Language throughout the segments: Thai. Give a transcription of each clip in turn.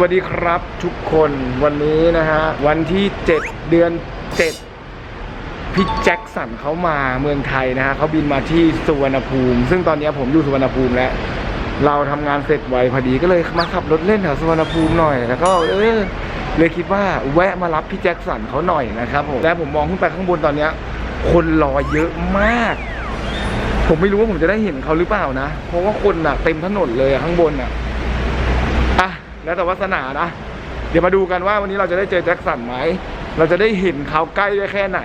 วัสดีครับทุกคนวันนี้นะฮะ วันที่ 7 เดือน 7 พี่แจ็คสันเขามาเมืองไทยนะฮะเขาบินมาที่สุวรรณภูมิ ซึ่งตอนนี้ผมอยู่สุวรรณภูมิแล้ว เราทำงานเสร็จไวพอดีก็เลยมาขับรถเล่นแถวสุวรรณภูมิหน่อย แล้วก็เออเลยคิดว่าแวะมารับพี่แจ็คสันเขาหน่อยนะครับผมและผมมองขึ้นไปข้างบนตอนเนี้ย คนรอเยอะมาก ผมไม่รู้ว่าผมจะได้เห็นเขาหรือเปล่านะ เพราะว่าคนอะเต็มถนนเลยอะข้างบนอะอะ แล้วแต่วาสนานะ เดี๋ยวมาดูกันว่าวันนี้เราจะได้เจอแจ็คสันไหม เราจะได้เห็นเขาใกล้ได้แค่ไหน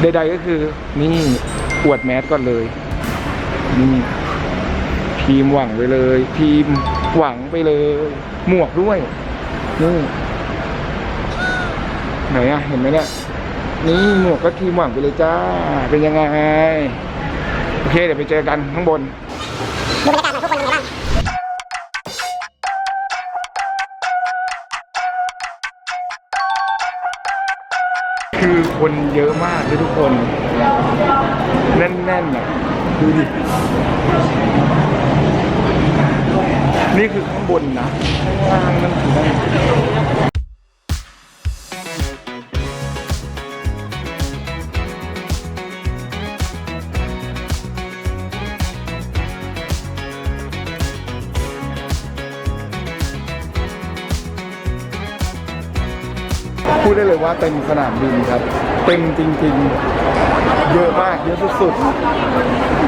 ใดๆก็คือ นี่อวดแมสก่อนเลย นี่ทีมหวังไปเลย ทีมหวังไปเลย หมวกด้วยนี่ไหนอะเห็นไหมเนี่ยนี่หมวกก็ทีมหวังไปเลยจ้า เป็นยังไง โอเค เดี๋ยวไปเจอกันข้างบนดูบรรยากาศของทุกคนเป็นไงบ้าง คือคนเยอะมากเลยทุกคน แน่นๆอะดูดิ นี่คือข้างบนนะข้างล่างนั่นคือนั่น พูดได้เลยว่าเต็มสนามบินครับ เต็มจริงๆ เยอะมากเยอะสุด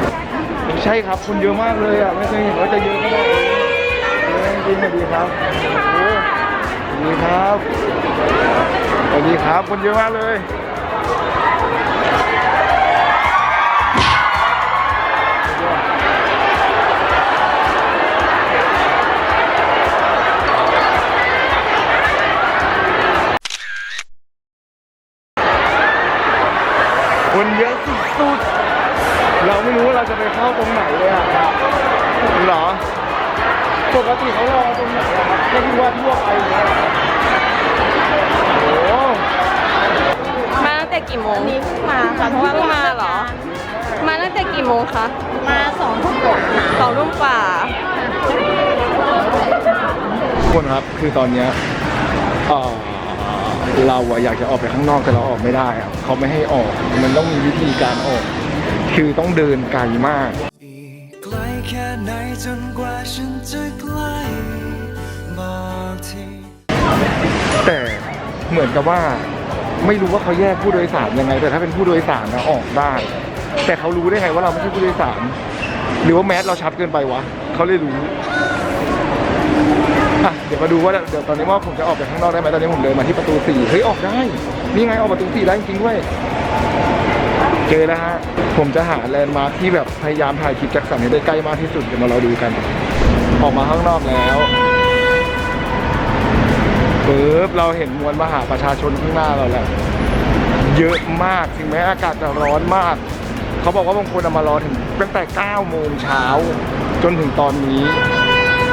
ๆ ใช่ครับคนเยอะมากเลยอะไม่เคยเห็นว่าจะเยอะขนาดนี้เยอะจริงๆสวัสดีครับสวัสดีครับสวัสดีครับคนเยอะมากเลย คนเยอะสุดๆเราไม่รู้ว่าเราจะไปเข้าตรงไหนเลยอะเหรอปกติเขารอตรงไหนอะครับก็คือว่าทั่วไปอย่างเงี้ยเหรอโอ้โหมาตั้งแต่กี่โมง นี่มาค่ะเพราะว่าเพิ่งมาเหรอ มาตั้งแต่กี่โมงคะมาสองทุ่มกว่าสองทุ่มกว่าทุกคนครับคือตอนเนี้ยเอ่อ เราอะอยากจะออกไปข้างนอกแต่เราออกไม่ได้อะเขาไม่ให้ออก มันต้องมีวิธีการออก คือต้องเดินไกลมากแค่ไหนจนกว่าฉันจะใกล้บอกทีแต่เหมือนกับว่าไม่รู้ว่าเขาแยกผู้โดยสารยังไง แต่ถ้าเป็นผู้โดยสารนะออกได้ แต่เขารู้ได้ไงว่าเราไม่ใช่ผู้โดยสาร หรือว่าแมสเราชัดเกินไปวะเขาเลยรู้ อะเดี๋ยวมาดูว่าเดี๋ยวตอนนี้ว่าผมจะออกไปข้างนอกได้ไหมตอนนี้ผมเดินมาที่ประตูสี่เฮ้ยออกได้ นี่ไงออกประตูสี่ได้จริงด้วย เจอแล้วฮะ ผมจะหาแลนด์มาร์คที่แบบพยายามถ่ายคลิปจ็คสันให้ได้ใกล้มากที่สุดเดี๋ยวมาเราดูกัน ออกมาข้างนอกแล้วปึ๊บเราเห็นมวลมหาประชาชนข้างหน้าเราแล้วเยอะมากถึงแม้อากาศจะร้อนมาก เขาบอกว่าบางคนมารอถึงตั้งแต่9โมงเช้าจนถึงตอนนี้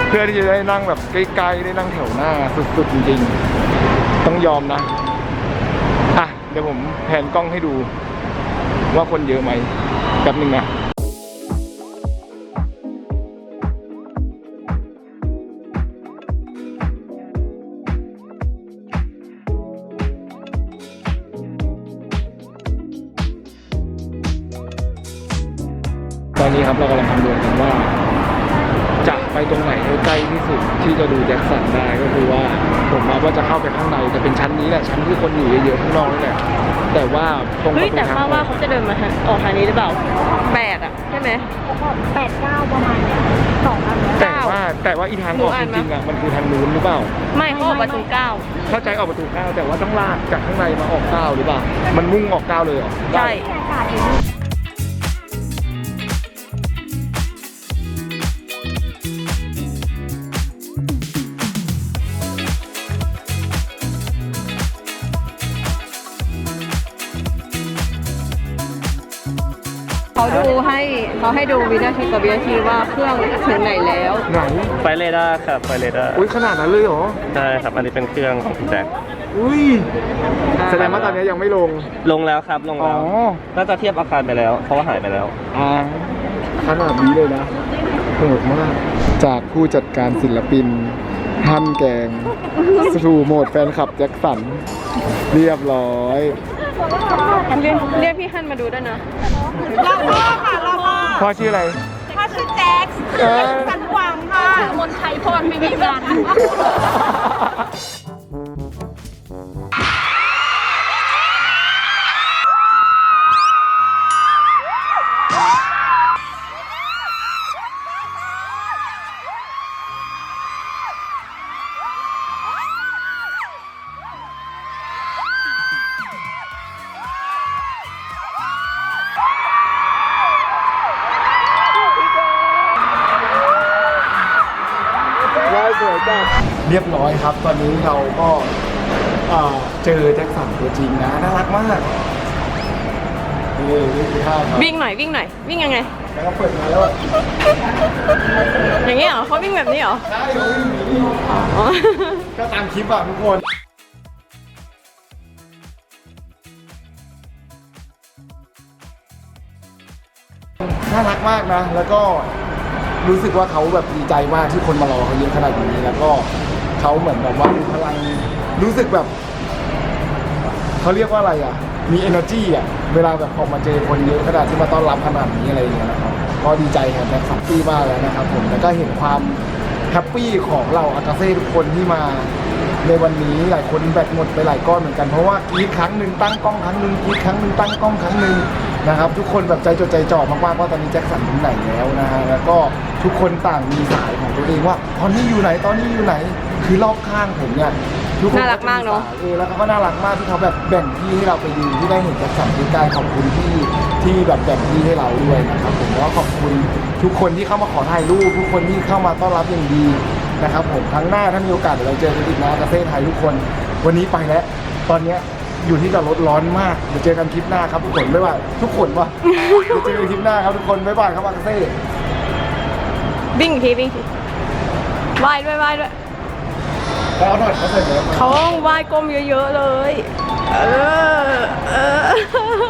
เพื่อที่จะได้นั่งแบบใกล้ๆได้นั่งแถวหน้าสุดๆจริงๆ ต้องยอมนะอะเดี๋ยวผมแผนกล้องให้ดู ว่าคนเยอะไหมแป๊บหนึงนะตอนนี้ครับเรากำลังคำนวณกันว่า ไปตรงไหนให้ใกล้ที่สุดที่จะดูแจ็คสันได้ก็คือว่าผมมาว่าจะเข้าไปข้างในจะเป็นชั้นนี้แหละชั้นที่คนอยู่เยอะๆข้างนอกนี่แหละแต่ว่าตรงปเฮ้ยระตูแต่ทางว่าอว่าอกเขาจะเดินมาทางออกทางนี้หรือเปล่าแปดอะใช่ไหม แปดเก้าประมาณเนี้ยสองอันเนี้ยแต่ว่าแต่ว่าอีทางออกจริงๆอะมันคือทางนู้นหรือเปล่า ไม่เขาออกประตูเก้า เข้าใจออกประตูเก้าแต่ว่าต้องลากจากข้างในมาออกเก้าหรือเปล่า มันมุ่งออกเก้าเลยเหรอใช่อากาศอยู่นี่ เขาดูให้เขาให้ดูวินาทีต่อวินาทีว่าเครื่องถึงไหนแล้ว ไหนไฟเรดาร์ครับไฟเรดาร์อุ้ยขนาดนั้นเลยเหรอ ใช่ครับ อันนี้เป็นเครื่องของพี่แจ็คอุ้ยแสดงว่าตอนนี้ยังไม่ลง ลงแล้วครับลงอ๋อแล้วน่าจะเทียบอาคารไปแล้ว เพราะว่าหายไปแล้วอ่าขนาดนี้เลยนะโหดมาก จากผู้จัดการศิลปินฮันแกงสู่โหมดแฟนคลับแจ็คสัน เรียบร้อย เรียกเรียกพี่ฮันมาดูด้วยนะรอพ่อค่ะรอพ่อพ่อชื่ออะไรพ่อชื่อแจ็คเออสันหวังค่ะมนไทยพรไม่มีมัน เรียบร้อยครับ ตอนนี้เราก็อ่าเจอแจ็คสันตัวจริงนะ น่ารักมากนี่นี่คือท่าครับวิ่งหน่อยวิ่งหน่อยวิ่งยังไง แล้วก็เปิดมาแล้วอะอย่างนี้เหรอเขาวิ่งแบบนี้เหรอใช่เขาวิ่งหนีอ๋อก็ตามคลิปอะทุกคนน่ารักมากนะ แล้วก็รู้สึกว่าเขาแบบดีใจมากที่คนมารอเขาเยอะขนาดนี้แล้วก็ เขาเหมือนแบบว่ามีพลังรู้สึกแบบเขาเรียกว่าอะไรอะ มี energy อะ เวลาแบบพอมาเจอคนเยอะขนาดที่มาต้อนรับขนาดนี้อะไรอย่างเงี้ยนะครับก็ดีใจครับแบ็คแฮปปี้มากแล้วนะครับผมแล้วก็เห็นความแฮปปี้ของเราอากาเซ่ทุกคนที่มาในวันนี้หลายคนแบตหมดไปหลายก้อนเหมือนกันเพราะว่ากรีดครั้งหนึ่งตั้งกล้องครั้งหนึ่งกรีดครั้งหนึ่งตั้งกล้องครั้งหนึ่งนะครับ ทุกคนแบบใจจดใจจ่อมากๆว่าตอนนี้แจ็คสันถึงไหนแล้วนะฮะแล้วก็ ทุกคนต่างมีสายของตัวเองว่าตอนนี้อยู่ไหนตอนนี้อยู่ไหนคือรอบข้างผมเนี่ยทุกคนน่ารักมากเนอะเออแล้วเขาก็น่ารักมากที่เขาแบบแบ่งที่ให้เราไปยืนที่ได้เห็นแจ็คสันใกล้ๆขอบคุณที่ที่แบบแบ่งที่ให้เราด้วยนะครับผมแล้วก็ขอบคุณทุกคนที่เข้ามาขอถ่ายรูปทุกคนที่เข้ามาต้อนรับอย่างดีนะครับผมครั้งหน้าถ้ามีโอกาสเดี๋ยวเราเจอกันอีกนะกาเซ่ไทยทุกคน วันนี้ไปแล้ว ตอนเนี้ยอยู่ที่จอดรถร้อนมากเดี๋ยวเจอกันคลิปหน้าครับทุกคนไม่ว่าทุกคนวะ เดี๋ยวเจอกันคลิปหน้าครับทุกคนบ๊ายบายครับอากาเซ่ วิ่งอีกทีวิ่งอีกทีว่ายด้วยว่ายด้วยแล้วเอาหน่อยเขาใส่เนื้อมาเขาต้องว่ายก้มเยอะ ๆ เลย เออ เออ